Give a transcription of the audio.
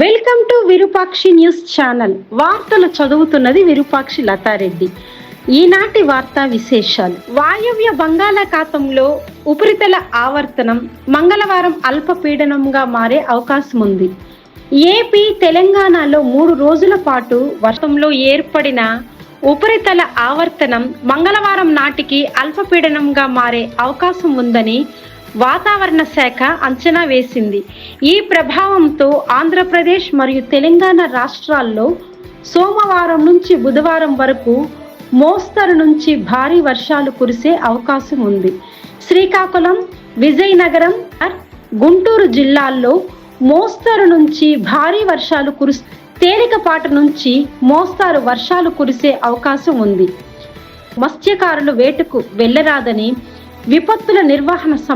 Welcome to Virupakshi news channel వార్తలు చదువుతున్నది విరూపాక్షి లతారెడ్డి. ఈనాటి వార్తా విశేషాలు. వాయవ్య బంగాళాఖాతంలో ఉపరితల ఆవర్తనం మంగళవారం అల్పపీడనంగా మారే అవకాశం ఉంది ఏపీ తెలంగాణలో మూడు రోజుల పాటు వర్షంలో ఏర్పడిన ఉపరితల ఆవర్తనం మంగళవారం నాటికి అల్పపీడనంగా మారే అవకాశం ఉందని వాతావరణ శాఖ అంచనా వేసింది. ఈ ప్రభావంతో ఆంధ్రప్రదేశ్ మరియు తెలంగాణ రాష్ట్రాల్లో సోమవారం నుంచి బుధవారం వరకు మోస్తరు నుంచి భారీ వర్షాలు కురిసే అవకాశం ఉంది. శ్రీకాకుళం విజయనగరం గుంటూరు జిల్లాల్లో మోస్తరు నుంచి భారీ వర్షాలు కురి తేలికపాటి నుంచి మోస్తారు వర్షాలు కురిసే అవకాశం ఉంది. మత్స్యకారులు వేటకు వెళ్ళరాదని విపత్తుల నిర్వహణ సం-